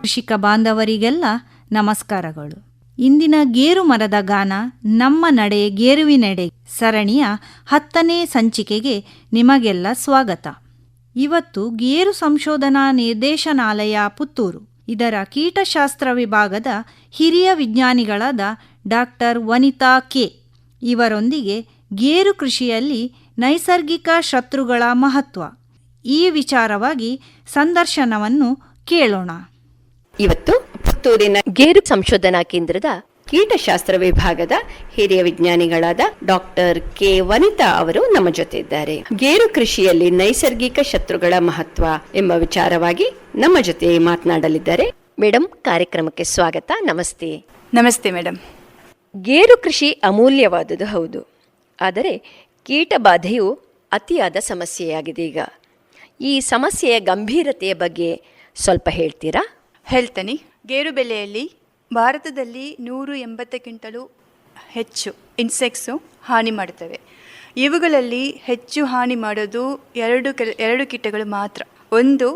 ಕೃಷಿಕ ಬಾಂಧವರಿಗೆಲ್ಲ ನಮಸ್ಕಾರಗಳು. ಇಂದಿನ ಗೇರು ಮರದ ಗಾನ ನಮ್ಮ ನಡೆ ಗೇರುವಿನೆಡೆ ಸರಣಿಯ ಹತ್ತನೇ ಸಂಚಿಕೆಗೆ ನಿಮಗೆಲ್ಲ ಸ್ವಾಗತ. ಇವತ್ತು ಗೇರು ಸಂಶೋಧನಾ ನಿರ್ದೇಶನಾಲಯ ಪುತ್ತೂರು. ಇದರ ಕೀಟಶಾಸ್ತ್ರ ವಿಭಾಗದ ಹಿರಿಯ ವಿಜ್ಞಾನಿಗಳಾದ ಡಾಕ್ಟರ್ ವನಿತಾ ಕೆ. ಇವರೊಂದಿಗೆ ಗೇರು ಕೃಷಿಯಲ್ಲಿ ನೈಸರ್ಗಿಕ ಶತ್ರುಗಳ ಮಹತ್ವ. ಈ ವಿಚಾರವಾಗಿ ಸಂದರ್ಶನವನ್ನು ಕೇಳೋಣ. ಇವತ್ತು ಪುತ್ತೂರಿನ ಗೇರು ಸಂಶೋಧನಾ ಕೇಂದ್ರದ ಕೀಟಶಾಸ್ತ್ರ ವಿಭಾಗದ ಹಿರಿಯ ವಿಜ್ಞಾನಿಗಳಾದ ಡಾಕ್ಟರ್ ಕೆ ವನಿತಾ ಅವರು ನಮ್ಮ ಜೊತೆ ಇದ್ದಾರೆ ಗೇರು ಕೃಷಿಯಲ್ಲಿ ನೈಸರ್ಗಿಕ ಶತ್ರುಗಳ ಮಹತ್ವ ಎಂಬ ವಿಚಾರವಾಗಿ ನಮ್ಮ ಜೊತೆ ಮಾತನಾಡಲಿದ್ದಾರೆ. ಮೇಡಮ್ ಕಾರ್ಯಕ್ರಮಕ್ಕೆ ಸ್ವಾಗತ. ನಮಸ್ತೆ. ನಮಸ್ತೆ ಮೇಡಮ್ ಗೇರು ಕೃಷಿ ಅಮೂಲ್ಯವಾದುದು ಹೌದು. ಆದರೆ ಕೀಟಬಾಧೆಯು ಅತಿಯಾದ ಸಮಸ್ಯೆಯಾಗಿದೆ ಈಗ. ಈ ಸಮಸ್ಯೆಯ ಗಂಭೀರತೆಯ ಬಗ್ಗೆ ಸ್ವಲ್ಪ ಹೇಳ್ತೀರಾ? ಹೇಳ್ತೇನೆ. ಗೇರು ಬೆಲೆಯಲ್ಲಿ ಭಾರತದಲ್ಲಿ ನೂರು ಎಂಬತ್ತಕ್ಕಿಂತಲೂ ಹೆಚ್ಚು ಇನ್ಸೆಕ್ಟ್ಸು ಹಾನಿ ಮಾಡುತ್ತವೆ ಇವುಗಳಲ್ಲಿ ಹೆಚ್ಚು ಹಾನಿ ಮಾಡೋದು ಎರಡು ಕೆಲ ಎರಡು ಕೀಟಗಳು ಮಾತ್ರ. ಒಂದು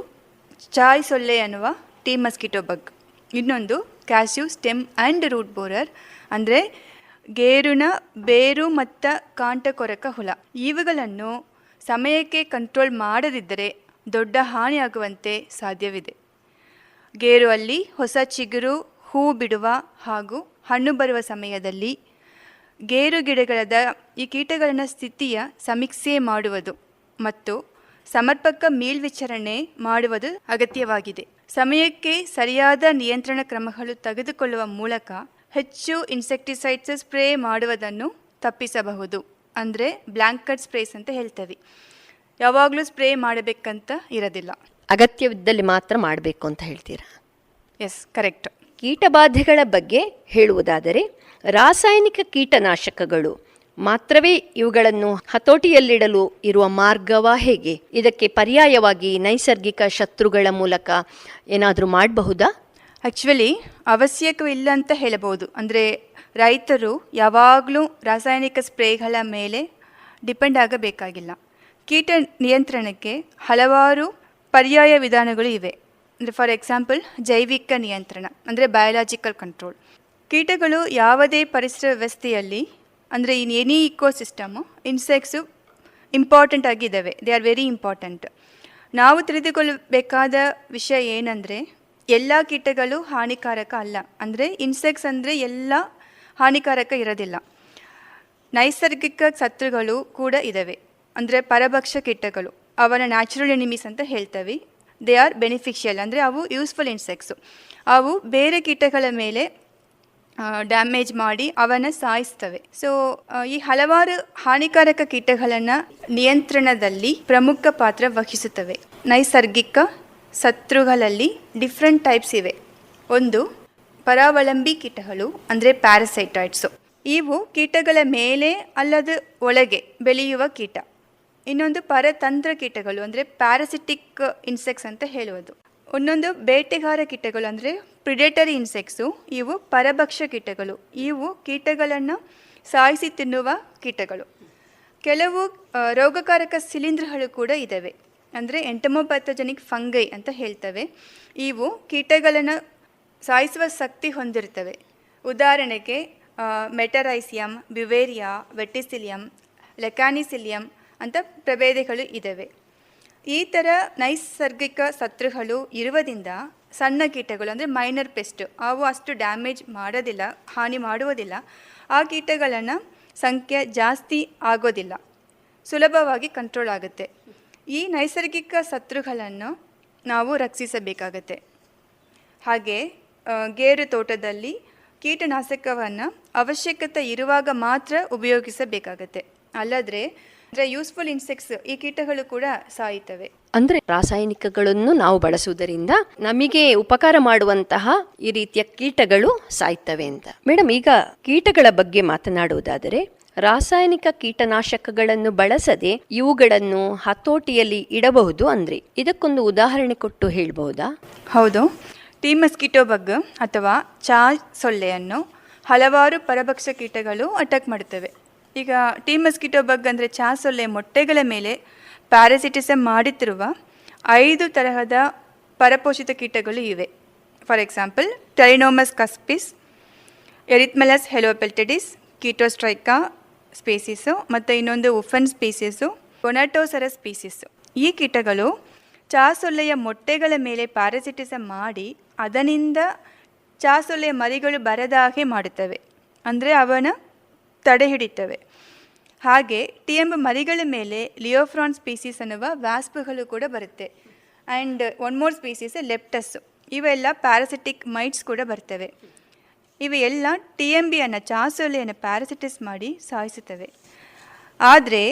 ಚಾಯ್ ಸೊಳ್ಳೆ ಅನ್ನುವ ಟೀ ಮಸ್ಕಿಟೋ ಬಗ್. ಇನ್ನೊಂದು cashew stem and root borer, ಅಂದರೆ ಗೇರುನ ಬೇರು ಮತ್ತು ಕಾಂಟಕೊರಕ ಹುಳ. ಇವುಗಳನ್ನು ಸಮಯಕ್ಕೆ ಕಂಟ್ರೋಲ್ ಮಾಡದಿದ್ದರೆ ದೊಡ್ಡ ಹಾನಿಯಾಗುವಂತೆ ಸಾಧ್ಯವಿದೆ. ಗೇರು ಅಲ್ಲಿ ಹೊಸ ಚಿಗುರು, ಹೂ ಬಿಡುವ ಹಾಗೂ ಹಣ್ಣು ಬರುವ ಸಮಯದಲ್ಲಿ ಗೇರು ಗಿಡಗಳದ ಈ ಕೀಟಗಳನ್ನ ಸ್ಥಿತಿಯ ಸಮೀಕ್ಷೆ ಮಾಡುವುದು ಮತ್ತು ಸಮರ್ಪಕ ಮೇಲ್ವಿಚಾರಣೆ ಮಾಡುವುದು ಅಗತ್ಯವಾಗಿದೆ. ಸಮಯಕ್ಕೆ ಸರಿಯಾದ ನಿಯಂತ್ರಣ ಕ್ರಮಗಳು ತೆಗೆದುಕೊಳ್ಳುವ ಮೂಲಕ ಹೆಚ್ಚು ಇನ್ಸೆಕ್ಟಿಸೈಡ್ಸ್ ಸ್ಪ್ರೇ ಮಾಡುವುದನ್ನು ತಪ್ಪಿಸಬಹುದು. ಅಂದರೆ ಬ್ಲ್ಯಾಂಕಟ್ ಸ್ಪ್ರೇಸ್ ಅಂತ ಹೇಳ್ತೇವೆ. ಯಾವಾಗಲೂ ಸ್ಪ್ರೇ ಮಾಡಬೇಕಂತ ಇರೋದಿಲ್ಲ. ಅಗತ್ಯವಿದ್ದಲ್ಲಿ ಮಾತ್ರ ಮಾಡಬೇಕು ಅಂತ ಹೇಳ್ತೀರಾ? ಎಸ್ ಕರೆಕ್ಟ್ ಕೀಟಬಾಧೆಗಳ ಬಗ್ಗೆ ಹೇಳುವುದಾದರೆ ರಾಸಾಯನಿಕ ಕೀಟನಾಶಕಗಳು ಮಾತ್ರವೇ ಇವುಗಳನ್ನು ಹತೋಟಿಯಲ್ಲಿಡಲು ಇರುವ ಮಾರ್ಗವಾ ಹೇಗೆ? ಇದಕ್ಕೆ ಪರ್ಯಾಯವಾಗಿ ನೈಸರ್ಗಿಕ ಶತ್ರುಗಳ ಮೂಲಕ ಏನಾದರೂ ಮಾಡಬಹುದಾ? ಆ್ಯಕ್ಚುಲಿ ಅವಶ್ಯಕವಿಲ್ಲ ಅಂತ ಹೇಳಬಹುದು. ಅಂದರೆ ರೈತರು ಯಾವಾಗಲೂ ರಾಸಾಯನಿಕ ಸ್ಪ್ರೇಗಳ ಮೇಲೆ ಡಿಪೆಂಡ್ ಆಗಬೇಕಾಗಿಲ್ಲ. ಕೀಟ ನಿಯಂತ್ರಣಕ್ಕೆ ಹಲವಾರು ಪರ್ಯಾಯ ವಿಧಾನಗಳು ಇವೆ. ಅಂದರೆ ಫಾರ್ ಎಕ್ಸಾಂಪಲ್ ಜೈವಿಕ ನಿಯಂತ್ರಣ, ಅಂದರೆ ಬಯಾಲಜಿಕಲ್ ಕಂಟ್ರೋಲ್ ಕೀಟಗಳು ಯಾವುದೇ ಪರಿಸರ ವ್ಯವಸ್ಥೆಯಲ್ಲಿ ಅಂದರೆ in any ecosystem insects important ಆಗಿದ್ದಾವೆ. ದೇ ಆರ್ ವೆರಿ ಇಂಪಾರ್ಟೆಂಟ್ ನಾವು ತಿಳಿದುಕೊಳ್ಳಬೇಕಾದ ವಿಷಯ ಏನಂದರೆ, ಎಲ್ಲ ಕೀಟಗಳು ಹಾನಿಕಾರಕ ಅಲ್ಲ. ಅಂದರೆ ಇನ್ಸೆಕ್ಟ್ಸ್ ಅಂದರೆ ಎಲ್ಲ ಹಾನಿಕಾರಕ ಇರೋದಿಲ್ಲ. ನೈಸರ್ಗಿಕ ಶತ್ರುಗಳು ಕೂಡ ಇದ್ದಾವೆ. ಅಂದರೆ ಪರಭಕ್ಷ ಕೀಟಗಳು. ಅವನ ನ್ಯಾಚುರಲ್ ಎನಿಮೀಸ್ ಅಂತ ಹೇಳ್ತವೆ. ದೇ ಆರ್ ಬೆನಿಫಿಷಿಯಲ್ ಅಂದರೆ ಅವು ಯೂಸ್ಫುಲ್ ಇನ್ಸೆಕ್ಟ್ಸ್ ಅವು ಬೇರೆ ಕೀಟಗಳ ಮೇಲೆ ಡ್ಯಾಮೇಜ್ ಮಾಡಿ ಅವನ್ನ ಸಾಯಿಸ್ತವೆ. ಸೊ ಈ ಹಲವಾರು ಹಾನಿಕಾರಕ ಕೀಟಗಳನ್ನು ನಿಯಂತ್ರಣದಲ್ಲಿ ಪ್ರಮುಖ ಪಾತ್ರ ವಹಿಸುತ್ತವೆ. ನೈಸರ್ಗಿಕ ಶತ್ರುಗಳಲ್ಲಿ ಡಿಫ್ರೆಂಟ್ ಟೈಪ್ಸ್ ಇವೆ. ಒಂದು, ಪರಾವಲಂಬಿ ಕೀಟಗಳು, ಅಂದರೆ ಪ್ಯಾರಸೈಟಾಯ್ಡ್ಸು ಇವು ಕೀಟಗಳ ಮೇಲೆ ಅಲ್ಲದ ಒಳಗೆ ಬೆಳೆಯುವ ಕೀಟ. ಇನ್ನೊಂದು ಪರತಂತ್ರ ಕೀಟಗಳು ಅಂದರೆ ಪ್ಯಾರಸಿಟಿಕ್ ಇನ್ಸೆಕ್ಟ್ಸ್ ಅಂತ ಹೇಳುವುದು. ಒಂದೊಂದು ಬೇಟೆಗಾರ ಕೀಟಗಳು ಅಂದರೆ ಪ್ರಿಡೇಟರಿ ಇನ್ಸೆಕ್ಟ್ಸು ಇವು ಪರಭಕ್ಷ ಕೀಟಗಳು. ಇವು ಕೀಟಗಳನ್ನು ಸಾಯಿಸಿ ತಿನ್ನುವ ಕೀಟಗಳು. ಕೆಲವು ರೋಗಕಾರಕ ಶಿಲೀಂಧ್ರಗಳು ಕೂಡ ಇದ್ದಾವೆ ಅಂದರೆ ಎಂಟಮೋಪ್ಯಾಥೋಜೆನಿಕ್ ಫಂಗೈ ಅಂತ ಹೇಳ್ತವೆ. ಇವು ಕೀಟಗಳನ್ನು ಸಾಯಿಸುವ ಶಕ್ತಿ ಹೊಂದಿರ್ತವೆ. ಉದಾಹರಣೆಗೆ ಮೆಟರೈಸಿಯಂ ಬ್ಯುವೇರಿಯಾ ವೆಟಿಸಿಲಿಯಂ ಲೆಕಾನಿಸಿಲಿಯಂ ಅಂತ ಪ್ರಭೇದಗಳು ಇದ್ದಾವೆ ಈ ಥರ ನೈಸರ್ಗಿಕ ಸತ್ರುಗಳು ಇರುವುದರಿಂದ ಸಣ್ಣ ಕೀಟಗಳು, ಅಂದರೆ ಮೈನರ್ ಪೆಸ್ಟ್ ಅವು ಅಷ್ಟು ಡ್ಯಾಮೇಜ್ ಮಾಡೋದಿಲ್ಲ, ಹಾನಿ ಮಾಡುವುದಿಲ್ಲ. ಆ ಕೀಟಗಳನ್ನು ಸಂಖ್ಯೆ ಜಾಸ್ತಿ ಆಗೋದಿಲ್ಲ. ಸುಲಭವಾಗಿ ಕಂಟ್ರೋಲ್ ಆಗುತ್ತೆ. ಈ ನೈಸರ್ಗಿಕ ಸತ್ರುಗಳನ್ನು ನಾವು ರಕ್ಷಿಸಬೇಕಾಗತ್ತೆ. ಹಾಗೆ ಗೇರು ತೋಟದಲ್ಲಿ ಕೀಟನಾಶಕವನ್ನು ಅವಶ್ಯಕತೆ ಇರುವಾಗ ಮಾತ್ರ ಉಪಯೋಗಿಸಬೇಕಾಗತ್ತೆ. ಅಲ್ಲದ್ರೆ ಅಂದರೆ ಯೂಸ್ಫುಲ್ ಇನ್ಸೆಕ್ಟ್ಸ್ ಈ ಕೀಟಗಳು ಕೂಡ ಸಾಯುತ್ತವೆ. ಅಂದ್ರೆ ರಾಸಾಯನಿಕಗಳನ್ನು ನಾವು ಬಳಸುವುದರಿಂದ ನಮಗೆ ಉಪಕಾರ ಮಾಡುವಂತಹ ಈ ರೀತಿಯ ಕೀಟಗಳು ಸಾಯ್ತವೆ ಅಂತ. ಮೇಡಮ್ ಈಗ ಕೀಟಗಳ ಬಗ್ಗೆ ಮಾತನಾಡುವುದಾದರೆ ರಾಸಾಯನಿಕ ಕೀಟನಾಶಕಗಳನ್ನು ಬಳಸದೆ ಇವುಗಳನ್ನು ಹತೋಟಿಯಲ್ಲಿ ಇಡಬಹುದು ಅಂದ್ರೆ ಇದಕ್ಕೊಂದು ಉದಾಹರಣೆ ಕೊಟ್ಟು ಹೇಳಬಹುದಾ? ಹೌದು. ಟೀ ಮಸ್ಕಿಟೋ ಬಗ್ ಅಥವಾ ಚಾ ಸೊಳ್ಳೆಯನ್ನು ಹಲವಾರು ಪರಭಕ್ಷ ಕೀಟಗಳು ಅಟ್ಯಾಕ್ ಮಾಡುತ್ತವೆ. ಈಗ ಟೀ ಮಸ್ಕಿಟೋ ಬಗ್ ಅಂದರೆ ಚಾ ಸೊಳ್ಳೆ ಮೊಟ್ಟೆಗಳ ಮೇಲೆ ಪ್ಯಾರಾಸಿಟಿಸಮ್ ಮಾಡುತ್ತಿರುವ ಐದು ತರಹದ ಪರಪೋಷಿತ ಕೀಟಗಳು ಇವೆ. ಫಾರ್ ಎಕ್ಸಾಂಪಲ್ ಟೆರಿನೋಮಸ್ ಕಸ್ಪಿಸ್ ಎರಿತ್ಮೆಲಸ್ ಹೆಲೋಪೆಲ್ಟಿಡಿಸ್ ಕೀಟೋಸ್ಟ್ರೈಕಾ ಸ್ಪೀಸೀಸು ಮತ್ತು ಇನ್ನೊಂದು ಉಫನ್ ಸ್ಪೀಸೀಸು ಕೊನಾಟೋಸರ ಸ್ಪೀಸೀಸು ಈ ಕೀಟಗಳು ಚಾಸೊಳ್ಳೆಯ ಮೊಟ್ಟೆಗಳ ಮೇಲೆ ಪ್ಯಾರಾಸಿಟಿಸಮ್ ಮಾಡಿ ಅದರಿಂದ ಚಾಸೊಳ್ಳೆಯ ಮರಿಗಳು ಬರದ ಹಾಗೆ ಮಾಡುತ್ತವೆ. ಅಂದರೆ ಅವನ ತಡೆ ಹಿಡಿತವೆ ಹಾಗೆ ಟಿ ಎಂಬ ಮರಿಗಳ ಮೇಲೆ ಲಿಯೋಫ್ರಾನ್ ಸ್ಪೀಸೀಸ್ ಅನ್ನುವ ವ್ಯಾಸ್ಪುಗಳು ಕೂಡ ಬರುತ್ತೆ. ಆ್ಯಂಡ್ ಒನ್ ಮೋರ್ ಸ್ಪೀಸೀಸ್ ಲೆಪ್ಟಸ್ಸು ಇವೆಲ್ಲ ಪ್ಯಾರಾಸಿಟಿಕ್ ಮೈಟ್ಸ್ ಕೂಡ ಬರ್ತವೆ. ಇವೆಲ್ಲ ಟಿ ಎಂ ಬಿಯನ್ನು ಚಾಸೊಲೆಯನ್ನು ಪ್ಯಾರಾಸಿಟಿಸ್ ಮಾಡಿ ಸಾಯಿಸುತ್ತವೆ. ಆದರೆ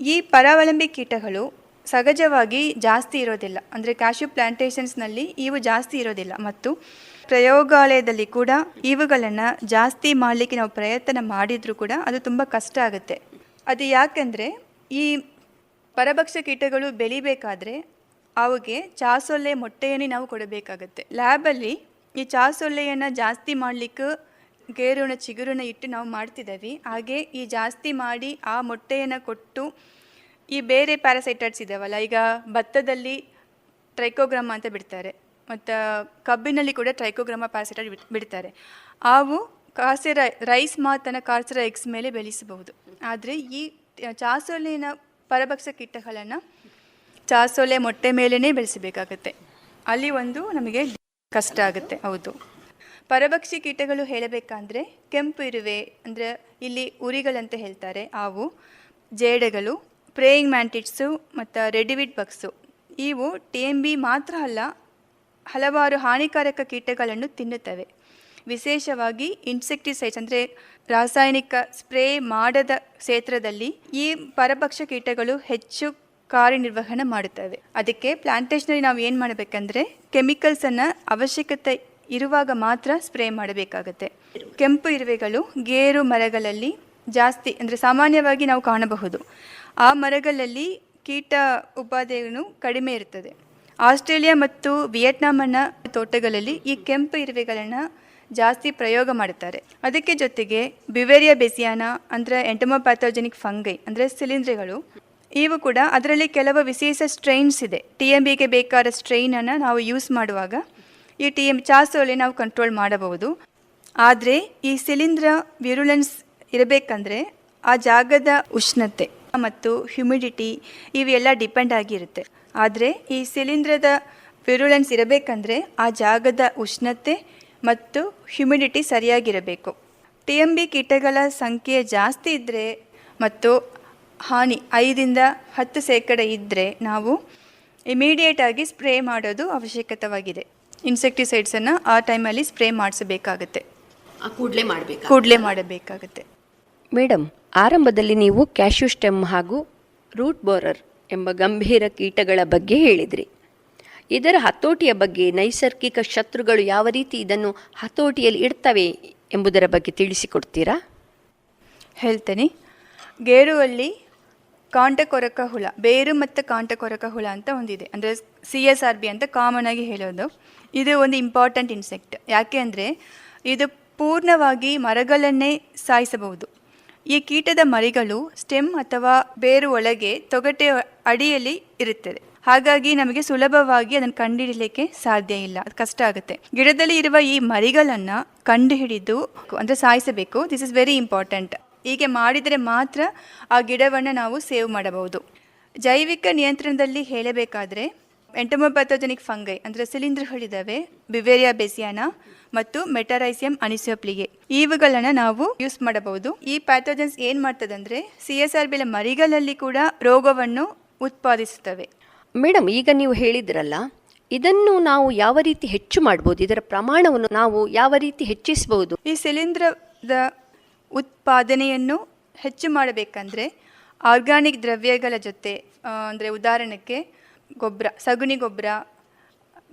ಈ ಪರಾವಲಂಬಿ ಕೀಟಗಳು ಸಹಜವಾಗಿ ಜಾಸ್ತಿ ಇರೋದಿಲ್ಲ. ಅಂದರೆ ಕ್ಯಾಶ್ಯೂ ಪ್ಲಾಂಟೇಷನ್ಸ್ನಲ್ಲಿ ಇವು ಜಾಸ್ತಿ ಇರೋದಿಲ್ಲ. ಮತ್ತು ಪ್ರಯೋಗಾಲಯದಲ್ಲಿ ಕೂಡ ಇವುಗಳನ್ನು ಜಾಸ್ತಿ ಮಾಡಲಿಕ್ಕೆ ನಾವು ಪ್ರಯತ್ನ ಮಾಡಿದರೂ ಕೂಡ ಅದು ತುಂಬ ಕಷ್ಟ ಆಗುತ್ತೆ. ಅದು ಯಾಕಂದರೆ ಈ ಪರಭಕ್ಷ ಕೀಟಗಳು ಬೆಳಿಬೇಕಾದ್ರೆ ಅವಗೆ ಚಾಸೊಲ್ಲೆ ಮೊಟ್ಟೆಯನ್ನೇ ನಾವು ಕೊಡಬೇಕಾಗತ್ತೆ. ಲ್ಯಾಬಲ್ಲಿ ಈ ಚಾಸೊಲ್ಲೆಯನ್ನು ಜಾಸ್ತಿ ಮಾಡಲಿಕ್ಕೆ ಗೇರುಣ ಚಿಗುರುನ ಇಟ್ಟು ನಾವು ಮಾಡ್ತಿದ್ದೀವಿ. ಹಾಗೆ ಈ ಜಾಸ್ತಿ ಮಾಡಿ ಆ ಮೊಟ್ಟೆಯನ್ನು ಕೊಟ್ಟು ಈ ಬೇರೆ ಪ್ಯಾರಾಸೈಟೈಡ್ಸ್ ಇದ್ದಾವಲ್ಲ ಈಗ ಭತ್ತದಲ್ಲಿ ಟ್ರೈಕೋಗ್ರಾಮ ಅಂತ ಬಿಡ್ತಾರೆ. ಮತ್ತು ಕಬ್ಬಿನಲ್ಲಿ ಕೂಡ ಟ್ರೈಕೋಗ್ರಾಮ ಪ್ಯಾರಾಸೈಟೈಡ್ ಬಿಡ್- ಬಿಡ್ತಾರೆ. ಅವು ಕಾಸಿರ ರೈಸ್ ಮಾತನ್ನು ಕಾರ್ಸರ ಎಕ್ಸ್ ಮೇಲೆ ಬೆಳೆಸಬಹುದು ಆದರೆ ಈ ಚಾಸೋಲಿನ ಪರಭಕ್ಷ ಕೀಟಗಳನ್ನು ಚಾಸೋಲೆ ಮೊಟ್ಟೆ ಮೇಲೇ ಬೆಳೆಸಬೇಕಾಗತ್ತೆ ಅಲ್ಲಿ ಒಂದು ನಮಗೆ ಕಷ್ಟ ಆಗುತ್ತೆ, ಹೌದು. ಪರಭಕ್ಷಿ ಕೀಟಗಳು ಹೇಳಬೇಕಂದ್ರೆ ಕೆಂಪು ಇರುವೆ, ಅಂದರೆ ಇಲ್ಲಿ ಉರಿಗಳಂತ ಹೇಳ್ತಾರೆ ಅವು ಜೇಡಗಳು, ಪ್ರೇಯಿಂಗ್ ಮ್ಯಾಂಟಿಟ್ಸು ಮತ್ತು ರೆಡಿವಿಡ್ ಬಕ್ಸು ಇವು ಟಿ ಎಂ ಬಿ ಮಾತ್ರ ಅಲ್ಲ, ಹಲವಾರು ಹಾನಿಕಾರಕ ಕೀಟಗಳನ್ನು ತಿನ್ನುತ್ತವೆ. ವಿಶೇಷವಾಗಿ ಇನ್ಸೆಕ್ಟಿಸೈಡ್ಸ್ ಅಂದರೆ ರಾಸಾಯನಿಕ ಸ್ಪ್ರೇ ಮಾಡದ ಕ್ಷೇತ್ರದಲ್ಲಿ ಈ ಪರಭಕ್ಷ ಕೀಟಗಳು ಹೆಚ್ಚು ಕಾರ್ಯನಿರ್ವಹಣೆ ಮಾಡುತ್ತವೆ. ಅದಕ್ಕೆ ಪ್ಲಾಂಟೇಶನಲ್ಲಿ ನಾವು ಏನು ಮಾಡಬೇಕಂದ್ರೆ ಕೆಮಿಕಲ್ಸನ್ನು ಅವಶ್ಯಕತೆ ಇರುವಾಗ ಮಾತ್ರ ಸ್ಪ್ರೇ ಮಾಡಬೇಕಾಗತ್ತೆ. ಕೆಂಪು ಇರುವೆಗಳು ಗೇರು ಮರಗಳಲ್ಲಿ ಜಾಸ್ತಿ ಅಂದರೆ ಸಾಮಾನ್ಯವಾಗಿ ನಾವು ಕಾಣಬಹುದು. ಆ ಮರಗಳಲ್ಲಿ ಕೀಟ ಉಪಾದೇಯನು ಕಡಿಮೆ ಇರುತ್ತದೆ ಆಸ್ಟ್ರೇಲಿಯಾ ಮತ್ತು ವಿಯೆಟ್ನಾಮನ ತೋಟಗಳಲ್ಲಿ ಈ ಕೆಂಪು ಇರುವೆಗಳನ್ನು ಜಾಸ್ತಿ ಪ್ರಯೋಗ ಮಾಡುತ್ತಾರೆ. ಅದಕ್ಕೆ ಜೊತೆಗೆ ಬಿವೇರಿಯಾ ಬೆಸಿಯಾನ, ಅಂದರೆ ಎಂಟಮೋಪ್ಯಾಥೋಜೆನಿಕ್ ಫಂಗೈ, ಅಂದರೆ ಸಿಲಿಂಡ್ರಿಗಳು ಇವು ಕೂಡ ಅದರಲ್ಲಿ ಕೆಲವು ವಿಶೇಷ ಸ್ಟ್ರೈನ್ಸ್ ಇದೆ. ಟಿ ಎಂ ಬಿಗೆ ಬೇಕಾದ ಸ್ಟ್ರೈನನ್ನು ನಾವು ಯೂಸ್ ಮಾಡುವಾಗ ಈ ಟಿ ಎಂ ಚಾಸೋಲೆ ನಾವು ಕಂಟ್ರೋಲ್ ಮಾಡಬಹುದು. ಆದರೆ ಈ ಸಿಲಿಂಡ್ರ ವಿರುಲೆನ್ಸ್ ಇರಬೇಕಂದ್ರೆ ಆ ಜಾಗದ ಉಷ್ಣತೆ ಮತ್ತು ಹ್ಯುಮಿಡಿಟಿ ಇವೆಲ್ಲ ಡಿಪೆಂಡ್ ಆಗಿರುತ್ತೆ. ಆದರೆ ಈ ಸಿಲಿಂಡ್ರದ ವಿರುಲೆನ್ಸ್ ಇರಬೇಕಂದ್ರೆ ಆ ಜಾಗದ ಉಷ್ಣತೆ ಮತ್ತು ಹ್ಯುಮಿಡಿಟಿ ಸರಿಯಾಗಿರಬೇಕು. ಟಿ ಎಂ ಬಿ ಕೀಟಗಳ ಸಂಖ್ಯೆ ಜಾಸ್ತಿ ಇದ್ದರೆ ಮತ್ತು ಹಾನಿ ಐದರಿಂದ ಹತ್ತು ಶೇಕಡ ಇದ್ದರೆ ನಾವು ಇಮಿಡಿಯೇಟಾಗಿ ಸ್ಪ್ರೇ ಮಾಡೋದು ಅವಶ್ಯಕತವಾಗಿದೆ. ಇನ್ಸೆಕ್ಟಿಸೈಡ್ಸನ್ನು ಆ ಟೈಮಲ್ಲಿ ಸ್ಪ್ರೇ ಮಾಡಿಸಬೇಕಾಗತ್ತೆ. ಕೂಡಲೇ ಮಾಡಬೇಕು ಕೂಡಲೇ ಮಾಡಬೇಕಾಗತ್ತೆ. ಮೇಡಮ್ ಆರಂಭದಲ್ಲಿ ನೀವು ಕ್ಯಾಶ್ಯೂ ಸ್ಟೆಮ್ ಹಾಗೂ ರೂಟ್ ಬೋರರ್ ಎಂಬ ಗಂಭೀರ ಕೀಟಗಳ ಬಗ್ಗೆ ಹೇಳಿದ್ರಿ. ಇದರ ಹತೋಟಿಯ ಬಗ್ಗೆ ನೈಸರ್ಗಿಕ ಶತ್ರುಗಳು ಯಾವ ರೀತಿ ಇದನ್ನು ಹತೋಟಿಯಲ್ಲಿ ಇಡ್ತವೆ ಎಂಬುದರ ಬಗ್ಗೆ ತಿಳಿಸಿಕೊಡ್ತೀರಾ? ಹೇಳ್ತೇನೆ. ಗೇರುವಲ್ಲಿ ಕಾಂಟಕೊರಕ ಹುಳ, ಬೇರು ಮತ್ತು ಕಾಂಟಕೊರಕ ಹುಳ ಅಂತ ಒಂದಿದೆ. ಅಂದರೆ ಸಿ ಎಸ್ ಆರ್ ಬಿ ಅಂತ ಕಾಮನ್ ಆಗಿ ಹೇಳೋದು. ಇದು ಒಂದು ಇಂಪಾರ್ಟೆಂಟ್ ಇನ್ಸೆಕ್ಟ್ ಯಾಕೆ ಅಂದರೆ ಇದು ಪೂರ್ಣವಾಗಿ ಮರಗಳನ್ನೇ ಸಾಯಿಸಬಹುದು. ಈ ಕೀಟದ ಮರಿಗಳು ಸ್ಟೆಮ್ ಅಥವಾ ಬೇರು ಒಳಗೆ ತೊಗಟೆ ಅಡಿಯಲ್ಲಿ ಇರುತ್ತದೆ. ಹಾಗಾಗಿ ನಮಗೆ ಸುಲಭವಾಗಿ ಅದನ್ನು ಕಂಡುಹಿಡಲಿಕ್ಕೆ ಸಾಧ್ಯ ಇಲ್ಲ. ಅದು ಕಷ್ಟ ಆಗುತ್ತೆ. ಗಿಡದಲ್ಲಿ ಇರುವ ಈ ಮರಿಗಳನ್ನು ಕಂಡುಹಿಡಿದು ಅಂದರೆ ಸಾಯಿಸಬೇಕು. ದಿಸ್ ಇಸ್ ವೆರಿ ಇಂಪಾರ್ಟೆಂಟ್ ಹೀಗೆ ಮಾಡಿದರೆ ಮಾತ್ರ ಆ ಗಿಡವನ್ನು ನಾವು ಸೇವ್ ಮಾಡಬಹುದು. ಜೈವಿಕ ನಿಯಂತ್ರಣದಲ್ಲಿ ಹೇಳಬೇಕಾದ್ರೆ ಎಂಟಮೊಪ್ಯಾಥೋಜೆನಿಕ್ ಫಂಗೈ ಅಂದರೆ ಸಿಲಿಂಡ್ರ್ಗಳಿದ್ದಾವೆ ಬಿವೇರಿಯಾ ಬೆಸಿಯಾನ ಮತ್ತು ಮೆಟರೈಸಿಯಂ ಅನಿಸೋಪ್ಲಿಗೆ. ಇವುಗಳನ್ನು ನಾವು ಯೂಸ್ ಮಾಡಬಹುದು. ಈ ಪ್ಯಾಥೋಜನ್ಸ್ ಏನು ಮಾಡ್ತದಂದರೆ ಸಿ ಎಸ್ ಆರ್ ಬಿಲ ಮರಿಗಳಲ್ಲಿ ಕೂಡ ರೋಗವನ್ನು ಉತ್ಪಾದಿಸುತ್ತವೆ. ಮೇಡಮ್, ಈಗ ನೀವು ಹೇಳಿದ್ರಲ್ಲ, ಇದನ್ನು ನಾವು ಯಾವ ರೀತಿ ಹೆಚ್ಚು ಮಾಡ್ಬೋದು? ಇದರ ಪ್ರಮಾಣವನ್ನು ನಾವು ಯಾವ ರೀತಿ ಹೆಚ್ಚಿಸಬಹುದು ಈ ಶಿಲೀಂಧ್ರದ ಉತ್ಪಾದನೆಯನ್ನು ಹೆಚ್ಚು ಮಾಡಬೇಕಂದ್ರೆ ಆರ್ಗಾನಿಕ್ ದ್ರವ್ಯಗಳ ಜೊತೆ ಅಂದರೆ ಉದಾಹರಣೆಗೆ ಗೊಬ್ಬರ, ಸಗಣಿ ಗೊಬ್ಬರ,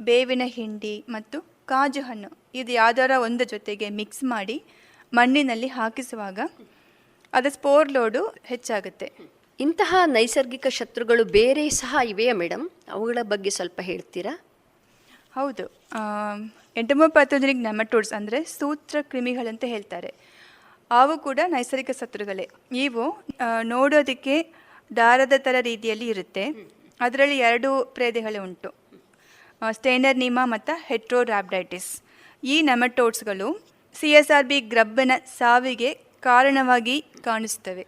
ಬೇವಿನ ಹಿಂಡಿ ಮತ್ತು ಕಾಜು ಹಣ್ಣು. ಇದು ಯಾವ್ದಾರ ಒಂದು ಜೊತೆಗೆ ಮಿಕ್ಸ್ ಮಾಡಿ ಮಣ್ಣಿನಲ್ಲಿ ಹಾಕಿಸುವಾಗ ಅದರ ಸ್ಪೋರ್ ಲೋಡು ಹೆಚ್ಚಾಗುತ್ತೆ. ಇಂತಹ ನೈಸರ್ಗಿಕ ಶತ್ರುಗಳು ಬೇರೆ ಸಹ ಇವೆಯಾ ಮೇಡಮ್ ಅವುಗಳ ಬಗ್ಗೆ ಸ್ವಲ್ಪ ಹೇಳ್ತೀರಾ? ಹೌದು. ಎಂಟಮೋಪ್ಯಾಥೋಜನಿಕ್ ನೆಮಟೋಡ್ಸ್ ಅಂದರೆ ಸೂತ್ರ ಕ್ರಿಮಿಗಳಂತ ಹೇಳ್ತಾರೆ. ಅವು ಕೂಡ ನೈಸರ್ಗಿಕ ಶತ್ರುಗಳೇ. ಇವು ನೋಡೋದಕ್ಕೆ ದಾರದ ಥರ ರೀತಿಯಲ್ಲಿ ಇರುತ್ತೆ. ಅದರಲ್ಲಿ ಎರಡು ಪ್ರೇದೆಗಳು ಉಂಟು. ಸ್ಟೇನರ್ ನಿಮ ಮತ್ತು ಹೆಟ್ರೋರಾಬ್ಡೈಟಿಸ್. ಈ ನೆಮಟೋಡ್ಸ್ಗಳು ಸಿ ಎಸ್ ಆರ್ ಬಿ ಗ್ರಬ್ಬನ ಸಾವಿಗೆ ಕಾರಣವಾಗಿ ಕಾಣಿಸ್ತವೆ.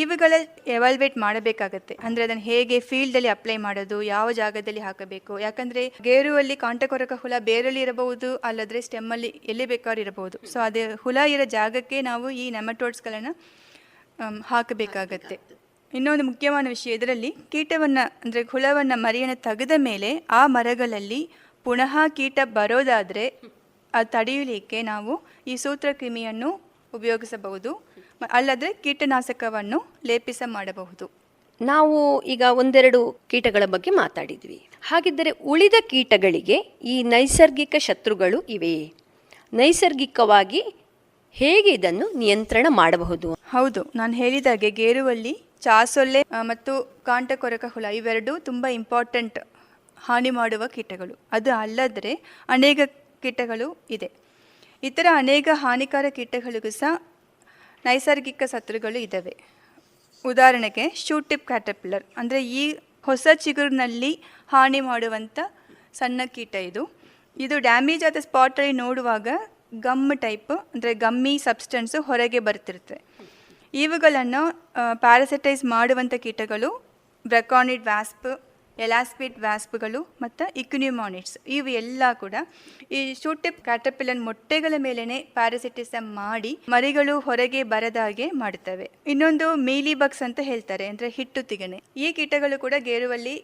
ಇವುಗಳ ಎವಾಲ್ವೇಟ್ ಮಾಡಬೇಕಾಗತ್ತೆ. ಅಂದರೆ ಅದನ್ನು ಹೇಗೆ ಫೀಲ್ಡಲ್ಲಿ ಅಪ್ಲೈ ಮಾಡೋದು, ಯಾವ ಜಾಗದಲ್ಲಿ ಹಾಕಬೇಕು. ಯಾಕಂದರೆ ಗೇರುವಲ್ಲಿ ಕಾಂಟಕೊರಕ ಹುಳ ಬೇರಲ್ಲಿ ಇರಬಹುದು, ಅಲ್ಲದ್ರೆ ಸ್ಟೆಮ್ಮಲ್ಲಿ ಎಲ್ಲಿ ಬೇಕಾದ್ರೂ ಇರಬಹುದು. ಸೊ ಅದೇ ಹುಳ ಇರೋ ಜಾಗಕ್ಕೆ ನಾವು ಈ ನೆಮಟೋಡ್ಸ್ಗಳನ್ನು ಹಾಕಬೇಕಾಗತ್ತೆ. ಇನ್ನೊಂದು ಮುಖ್ಯವಾದ ವಿಷಯ, ಇದರಲ್ಲಿ ಕೀಟವನ್ನು, ಅಂದರೆ ಹುಳವನ್ನು ಮರಿಯನ್ನು ತೆಗೆದ ಮೇಲೆ ಆ ಮರಗಳಲ್ಲಿ ಪುನಃ ಕೀಟ ಬರೋದಾದರೆ ಅದು ತಡೆಯಲಿಕ್ಕೆ ನಾವು ಈ ಸೂತ್ರಕ್ರಿಮಿಯನ್ನು ಉಪಯೋಗಿಸಬಹುದು. ಅಲ್ಲದೆ ಕೀಟನಾಶಕವನ್ನು ಲೇಪಿಸ ಮಾಡಬಹುದು. ನಾವು ಈಗ ಒಂದೆರಡು ಕೀಟಗಳ ಬಗ್ಗೆ ಮಾತಾಡಿದ್ವಿ. ಹಾಗಿದ್ದರೆ ಉಳಿದ ಕೀಟಗಳಿಗೆ ಈ ನೈಸರ್ಗಿಕ ಶತ್ರುಗಳು ಇವೆಯೇ ನೈಸರ್ಗಿಕವಾಗಿ ಹೇಗೆ ಇದನ್ನು ನಿಯಂತ್ರಣ ಮಾಡಬಹುದು? ಹೌದು ನಾನು ಹೇಳಿದಾಗೆ ಗೇರುವಲ್ಲಿ ಚಾಸೊಲ್ಲೆ ಮತ್ತು ಕಾಂಟಕೊರಕ ಹುಳ ಇವೆರಡೂ ತುಂಬ ಇಂಪಾರ್ಟೆಂಟ್ ಹಾನಿ ಮಾಡುವ ಕೀಟಗಳು. ಅದು ಅಲ್ಲದ್ರೆ ಅನೇಕ ಕೀಟಗಳು ಇದೆ. ಇತರ ಅನೇಕ ಹಾನಿಕಾರ ಕೀಟಗಳಿಗೂ ಸಹ ನೈಸರ್ಗಿಕ ಸತ್ರುಗಳು ಇದ್ದಾವೆ ಉದಾಹರಣೆಗೆ ಶೂಟಿಪ್ ಕ್ಯಾಟಪಿಲ್ಲರ್ ಅಂದರೆ ಈ ಹೊಸ ಚಿಗುರಿನಲ್ಲಿ ಹಾನಿ ಮಾಡುವಂಥ ಸಣ್ಣ ಕೀಟ ಇದು. ಇದು ಡ್ಯಾಮೇಜ್ ಆದ ಸ್ಪಾಟಲ್ಲಿ ನೋಡುವಾಗ ಗಮ್ ಟೈಪ್ ಅಂದರೆ ಗಮ್ಮಿ ಸಬ್ಸ್ಟೆನ್ಸು ಹೊರಗೆ ಬರ್ತಿರುತ್ತೆ. ಇವುಗಳನ್ನು ಪ್ಯಾರಾಸಿಟೈಸ್ ಮಾಡುವಂಥ ಕೀಟಗಳು ಬ್ರಕಾನಿಡ್ ವ್ಯಾಸ್ಪ್ ಎಲಾಸ್ಪಿಡ್ ವ್ಯಾಸ್ಪ್ಗಳು ಮತ್ತು ಇಕ್ನ್ಯೂಮಾನಿಟ್ಸ್ ಇವು ಎಲ್ಲ ಕೂಡ ಈ ಶೂಟಿಪ್ ಕ್ಯಾಟಪಿಲನ್ ಮೊಟ್ಟೆಗಳ ಮೇಲೆನೆ ಪ್ಯಾರಾಸಿಟಿಸಮ್ ಮಾಡಿ ಮರಿಗಳು ಹೊರಗೆ ಬರದಾಗೆ ಮಾಡುತ್ತವೆ. ಇನ್ನೊಂದು ಮೀಲಿ ಬಗ್ಸ್ ಅಂತ ಹೇಳ್ತಾರೆ, ಅಂದರೆ ಹಿಟ್ಟು ತಿಗಣೆ. ಈ ಕೀಟಗಳು ಕೂಡ ಗೇರುವಲ್ಲಿ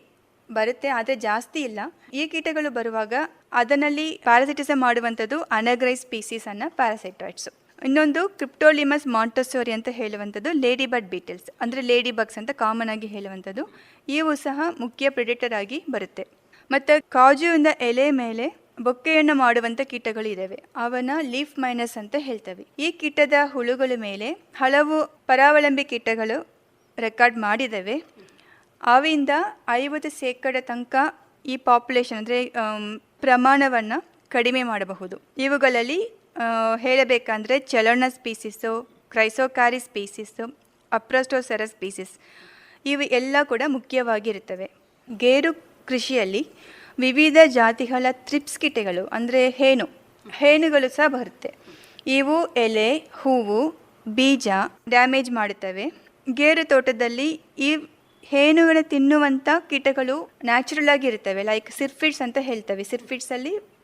ಬರುತ್ತೆ, ಆದರೆ ಜಾಸ್ತಿ ಇಲ್ಲ. ಈ ಕೀಟಗಳು ಬರುವಾಗ ಅದರಲ್ಲಿ ಪ್ಯಾರಾಸಿಟಿಸಮ್ ಮಾಡುವಂಥದ್ದು ಅನಗ್ರೈಸ್ ಸ್ಪೀಸೀಸ್ ಅನ್ನ ಪ್ಯಾರಾಸೈಟಾಯ್ಡ್ಸ್ ಇನ್ನೊಂದು ಕ್ರಿಪ್ಟೋಲಿಮಸ್ ಮಾಂಟೋಸೋರಿ ಅಂತ ಹೇಳುವಂಥದ್ದು ಲೇಡಿ ಬರ್ಡ್ ಬೀಟಲ್ಸ್, ಅಂದರೆ ಲೇಡಿ ಬಗ್ಸ್ ಅಂತ ಕಾಮನ್ ಆಗಿ ಹೇಳುವಂಥದ್ದು. ಇವು ಸಹ ಮುಖ್ಯ ಪ್ರೆಡಿಟರ್ ಆಗಿ ಬರುತ್ತೆ. ಮತ್ತು ಕಾಜುವಿನ ಎಲೆ ಮೇಲೆ ಬೊಕ್ಕೆಯನ್ನು ಮಾಡುವಂಥ ಕೀಟಗಳು ಇದ್ದಾವೆ ಅವನ ಲೀಫ್ ಮೈನಸ್ ಅಂತ ಹೇಳ್ತವೆ. ಈ ಕೀಟದ ಹುಳುಗಳ ಮೇಲೆ ಹಲವು ಪರಾವಲಂಬಿ ಕೀಟಗಳು ರೆಕಾರ್ಡ್ ಮಾಡಿದ್ದಾವೆ ಅವಿಂದ ಐವತ್ತು ಶೇಕಡ ತನಕ ಈ ಪಾಪ್ಯುಲೇಷನ್ ಅಂದರೆ ಪ್ರಮಾಣವನ್ನು ಕಡಿಮೆ ಮಾಡಬಹುದು. ಇವುಗಳಲ್ಲಿ ಹೇಳಬೇಕಂದ್ರೆ ಚಲೋಣ ಸ್ಪೀಸಿಸು ಕ್ರೈಸೋಕಾರಿ ಸ್ಪೀಸಿಸು ಅಪ್ರಸ್ಟೋಸರ ಸ್ಪೀಸಿಸ್ ಇವು ಎಲ್ಲ ಕೂಡ ಮುಖ್ಯವಾಗಿರುತ್ತವೆ. ಗೇರು ಕೃಷಿಯಲ್ಲಿ ವಿವಿಧ ಜಾತಿಗಳ ಥ್ರಿಪ್ಸ್ ಕೀಟಗಳು ಅಂದರೆ ಹೇನು, ಹೇನುಗಳು ಸಹ ಬರುತ್ತೆ. ಇವು ಎಲೆ, ಹೂವು, ಬೀಜ ಡ್ಯಾಮೇಜ್ ಮಾಡುತ್ತವೆ. ಗೇರು ತೋಟದಲ್ಲಿ ಈ ಹೇನುಗಳ ತಿನ್ನುವಂಥ ಕೀಟಗಳು ನ್ಯಾಚುರಲ್ ಆಗಿರುತ್ತವೆ ಲೈಕ್ ಸಿರ್ಫಿಡ್ಸ್ ಅಂತ ಹೇಳ್ತವೆ. ಸಿರ್ಫಿಡ್ಸ್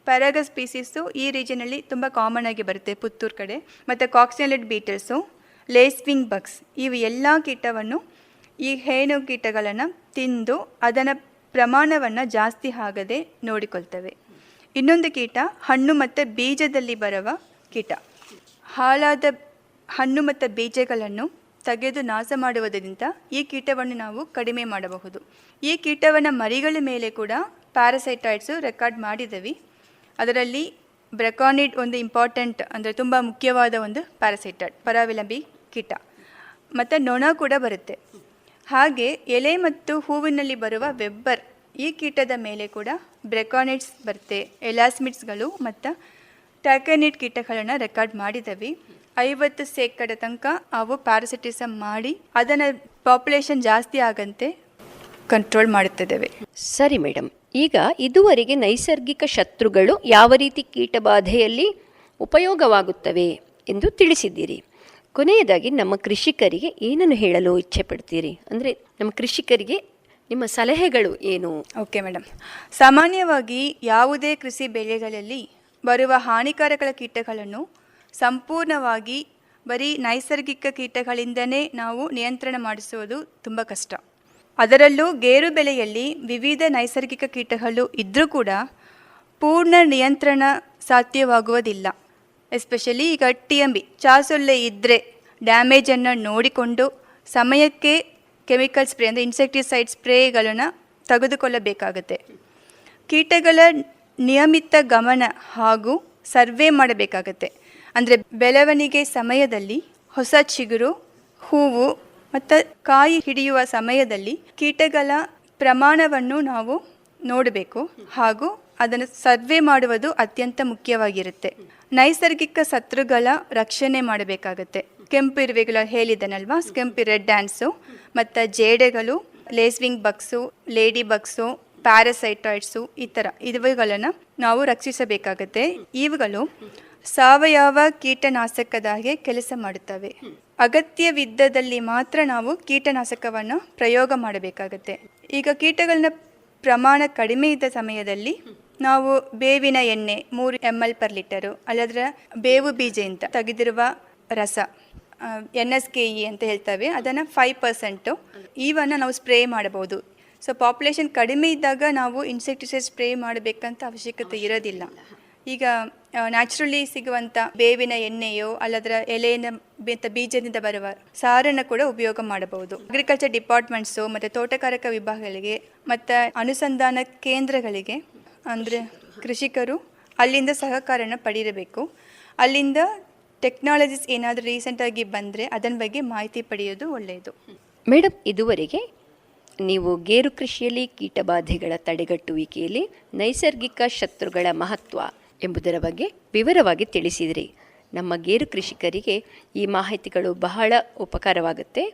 ಪರಾಗ ಸ್ಪೀಸೀಸು ಈ ರೀಜನಲ್ಲಿ ತುಂಬ ಕಾಮನ್ ಆಗಿ ಬರುತ್ತೆ ಪುತ್ತೂರು ಕಡೆ. ಮತ್ತು ಕಾಕ್ಸಿನಲಿಡ್ ಬೀಟಲ್ಸು ಲೇಸ್ವಿಂಗ್ ಬಗ್ಸ್ ಇವು ಎಲ್ಲ ಕೀಟವನ್ನು, ಈ ಹೇಣು ಕೀಟಗಳನ್ನು ತಿಂದು ಅದರ ಪ್ರಮಾಣವನ್ನು ಜಾಸ್ತಿ ಆಗದೆ ನೋಡಿಕೊಳ್ತವೆ. ಇನ್ನೊಂದು ಕೀಟ ಹಣ್ಣು ಮತ್ತು ಬೀಜದಲ್ಲಿ ಬರುವ ಕೀಟ. ಹಾಳಾದ ಹಣ್ಣು ಮತ್ತು ಬೀಜಗಳನ್ನು ತೆಗೆದು ನಾಶ ಮಾಡುವುದರಿಂದ ಈ ಕೀಟವನ್ನು ನಾವು ಕಡಿಮೆ ಮಾಡಬಹುದು. ಈ ಕೀಟವನ್ನು ಮರಿಗಳ ಮೇಲೆ ಕೂಡ ಪ್ಯಾರಾಸೈಟಾಯ್ಡ್ಸು ರೆಕಾರ್ಡ್ ಮಾಡಿದ್ದೀವಿ ಅದರಲ್ಲಿ ಬ್ರೆಕಾನಿಡ್ ಒಂದು ಇಂಪಾರ್ಟೆಂಟ್ ಅಂದರೆ ತುಂಬ ಮುಖ್ಯವಾದ ಒಂದು ಪ್ಯಾರಾಸೈಟಡ್, ಪರಾವಿಲಂಬಿ ಕೀಟ. ಮತ್ತು ನೊಣ ಕೂಡ ಬರುತ್ತೆ. ಹಾಗೆ ಎಲೆ ಮತ್ತು ಹೂವಿನಲ್ಲಿ ಬರುವ ವೆಬ್ಬರ್ ಈ ಕೀಟದ ಮೇಲೆ ಕೂಡ ಬ್ರೆಕಾನಿಡ್ಸ್ ಬರುತ್ತೆ, ಎಲಾಸ್ಮಿಡ್ಸ್ಗಳು ಮತ್ತು ಟ್ಯಾಕನಿಡ್ ಕೀಟಗಳನ್ನು ರೆಕಾರ್ಡ್ ಮಾಡಿದವಿ. ಐವತ್ತು ಶೇಕಡ ತನಕ ಅವು ಪ್ಯಾರಾಸಿಟಿಸಮ್ ಮಾಡಿ ಅದನ್ನು ಪಾಪ್ಯುಲೇಷನ್ ಜಾಸ್ತಿ ಆಗಂತೆ ಕಂಟ್ರೋಲ್ ಮಾಡುತ್ತಿದ್ದೇವೆ ಸರಿ ಮೇಡಮ್ ಈಗ ಇದುವರೆಗೆ ನೈಸರ್ಗಿಕ ಶತ್ರುಗಳು ಯಾವ ರೀತಿ ಕೀಟಬಾಧೆಯಲ್ಲಿ ಉಪಯೋಗವಾಗುತ್ತವೆ ಎಂದು ತಿಳಿಸಿದ್ದೀರಿ. ಕೊನೆಯದಾಗಿ ನಮ್ಮ ಕೃಷಿಕರಿಗೆ ಏನನ್ನು ಹೇಳಲು ಇಚ್ಛೆ ಪಡ್ತೀರಿ ಅಂದರೆ ನಮ್ಮ ಕೃಷಿಕರಿಗೆ ನಿಮ್ಮ ಸಲಹೆಗಳು ಏನು? Okay madam. ಸಾಮಾನ್ಯವಾಗಿ ಯಾವುದೇ ಕೃಷಿ ಬೆಳೆಗಳಲ್ಲಿ ಬರುವ ಹಾನಿಕಾರಕ ಕೀಟಗಳನ್ನು ಸಂಪೂರ್ಣವಾಗಿ ಬರೀ ನೈಸರ್ಗಿಕ ಕೀಟಗಳಿಂದನೇ ನಾವು ನಿಯಂತ್ರಣ ಮಾಡಿಸುವುದು ತುಂಬ ಕಷ್ಟ. ಅದರಲ್ಲೂ ಗೇರು ಬೆಳೆಯಲ್ಲಿ ವಿವಿಧ ನೈಸರ್ಗಿಕ ಕೀಟಗಳು ಇದ್ದರೂ ಕೂಡ ಪೂರ್ಣ ನಿಯಂತ್ರಣ ಸಾಧ್ಯವಾಗುವುದಿಲ್ಲ. ಎಸ್ಪೆಷಲಿ ಈಗ ಟಿ ಎಂ ಬಿ, ಚಾಸೊಳ್ಳೆ ಇದ್ದರೆ ಡ್ಯಾಮೇಜನ್ನು ನೋಡಿಕೊಂಡು ಸಮಯಕ್ಕೆ ಕೆಮಿಕಲ್ ಸ್ಪ್ರೇ ಅಂದರೆ ಇನ್ಸೆಕ್ಟಿಸೈಡ್ ಸ್ಪ್ರೇಗಳನ್ನು ತೆಗೆದುಕೊಳ್ಳಬೇಕಾಗುತ್ತೆ. ಕೀಟಗಳ ನಿಯಮಿತ ಗಮನ ಹಾಗೂ ಸರ್ವೆ ಮಾಡಬೇಕಾಗತ್ತೆ. ಅಂದರೆ ಬೆಳವಣಿಗೆ ಸಮಯದಲ್ಲಿ ಹೊಸ ಚಿಗುರು, ಹೂವು ಮತ್ತು ಕಾಯಿ ಹಿಡಿಯುವ ಸಮಯದಲ್ಲಿ ಕೀಟಗಳ ಪ್ರಮಾಣವನ್ನು ನಾವು ನೋಡಬೇಕು ಹಾಗೂ ಅದನ್ನು ಸರ್ವೆ ಮಾಡುವುದು ಅತ್ಯಂತ ಮುಖ್ಯವಾಗಿರುತ್ತೆ. ನೈಸರ್ಗಿಕ ಸತ್ರುಗಳ ರಕ್ಷಣೆ ಮಾಡಬೇಕಾಗತ್ತೆ. ಕೆಂಪು ಇರುವೆಗಳು ಹೇಳಿದನಲ್ವಾ? ಕೆಂಪು ರೆಡ್ ಡ್ಯಾನ್ಸು ಮತ್ತು ಜೇಡೆಗಳು, lacewing bugs, lady bugs parasitoids ಈ ಥರ ಇವುಗಳನ್ನು ನಾವು ರಕ್ಷಿಸಬೇಕಾಗತ್ತೆ. ಇವುಗಳು ಸಾವಯವ ಕೀಟನಾಶಕದಾಗೆ ಕೆಲಸ ಮಾಡುತ್ತವೆ. ಅಗತ್ಯವಿದ್ದದಲ್ಲಿ ಮಾತ್ರ ನಾವು ಕೀಟನಾಶಕವನ್ನು ಪ್ರಯೋಗ ಮಾಡಬೇಕಾಗುತ್ತೆ. ಈಗ ಕೀಟಗಳನ್ನ ಪ್ರಮಾಣ ಕಡಿಮೆ ಇದ್ದ ಸಮಯದಲ್ಲಿ ನಾವು ಬೇವಿನ ಎಣ್ಣೆ ಮೂರು ಎಂ ಎಲ್ ಪರ್ ಲೀಟರು ಅಲ್ಲದ್ರೆ ಬೇವು ಬೀಜದಿಂದ ತೆಗೆದಿರುವ ರಸ ಎನ್ ಎಸ್ ಕೆ ಇ ಅಂತ ಹೇಳ್ತೇವೆ, ಅದನ್ನು ಫೈವ್ ಪರ್ಸೆಂಟು ಇವನ್ನು ನಾವು ಸ್ಪ್ರೇ ಮಾಡಬಹುದು. ಸೊ ಪಾಪ್ಯುಲೇಷನ್ ಕಡಿಮೆ ಇದ್ದಾಗ ನಾವು ಇನ್ಸೆಕ್ಟಿಸೈಡ್ ಸ್ಪ್ರೇ ಮಾಡಬೇಕಂತ ಅವಶ್ಯಕತೆ ಇರೋದಿಲ್ಲ. ಈಗ ನ್ಯಾಚುರಲಿ ಸಿಗುವಂಥ ಬೇವಿನ ಎಣ್ಣೆಯೋ ಅಲ್ಲದರ ಎಲೆಯನ್ನು ಬೀಜದಿಂದ ಬರುವ ಸಾರನ್ನು ಕೂಡ ಉಪಯೋಗ ಮಾಡಬಹುದು. ಅಗ್ರಿಕಲ್ಚರ್ ಡಿಪಾರ್ಟ್ಮೆಂಟ್ಸು ಮತ್ತು ತೋಟಗಾರಿಕಾ ವಿಭಾಗಗಳಿಗೆ ಮತ್ತು ಅನುಸಂಧಾನ ಕೇಂದ್ರಗಳಿಗೆ ಅಂದರೆ ಕೃಷಿಕರು ಅಲ್ಲಿಂದ ಸಹಕಾರನ ಪಡೆಯಬೇಕು ಅಲ್ಲಿಂದ ಟೆಕ್ನಾಲಜೀಸ್ ಏನಾದರೂ ರೀಸೆಂಟಾಗಿ ಬಂದರೆ ಅದನ್ನ ಬಗ್ಗೆ ಮಾಹಿತಿ ಪಡೆಯೋದು ಒಳ್ಳೆಯದು ಮೇಡಮ್ ಇದುವರೆಗೆ ನೀವು ಗೇರು ಕೃಷಿಯಲ್ಲಿ ಕೀಟಬಾಧೆಗಳ ತಡೆಗಟ್ಟುವಿಕೆಯಲ್ಲಿ ನೈಸರ್ಗಿಕ ಶತ್ರುಗಳ ಮಹತ್ವ ಎಂಬುದರ ಬಗ್ಗೆ ವಿವರವಾಗಿ ತಿಳಿಸಿದಿರಿ. ನಮ್ಮ ಗೇರು ಕೃಷಿಕರಿಗೆ ಈ ಮಾಹಿತಿಗಳು ಬಹಳ ಉಪಕಾರವಾಗುತ್ತೆ.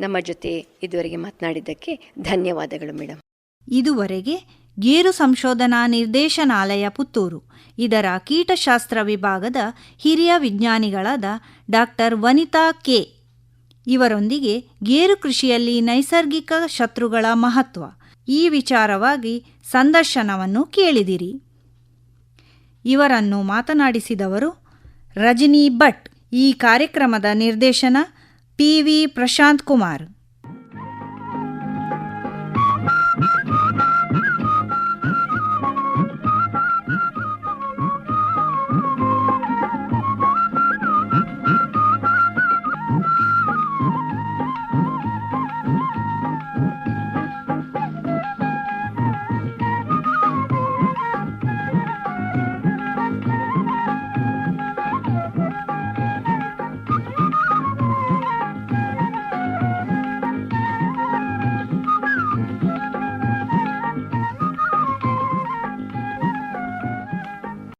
ನಮ್ಮ ಜೊತೆ ಇದುವರೆಗೆ ಮಾತನಾಡಿದ್ದಕ್ಕೆ ಧನ್ಯವಾದಗಳು ಮೇಡಮ್ ಇದುವರೆಗೆ ಗೇರು ಸಂಶೋಧನಾ ನಿರ್ದೇಶನಾಲಯ ಪುತ್ತೂರು. ಇದರ ಕೀಟಶಾಸ್ತ್ರ ವಿಭಾಗದ ಹಿರಿಯ ವಿಜ್ಞಾನಿಗಳಾದ ಡಾಕ್ಟರ್ ವನಿತಾ ಕೆ. ಇವರೊಂದಿಗೆ ಗೇರು ಕೃಷಿಯಲ್ಲಿ ನೈಸರ್ಗಿಕ ಶತ್ರುಗಳ ಮಹತ್ವ. ಈ ವಿಚಾರವಾಗಿ ಸಂದರ್ಶನವನ್ನು ಕೇಳಿದಿರಿ. ಇವರನ್ನು ಮಾತನಾಡಿಸಿದವರು ರಜನಿ ಭಟ್. ಈ ಕಾರ್ಯಕ್ರಮದ ನಿರ್ದೇಶನ ಪಿ ವಿ ಪ್ರಶಾಂತ್ ಕುಮಾರ್.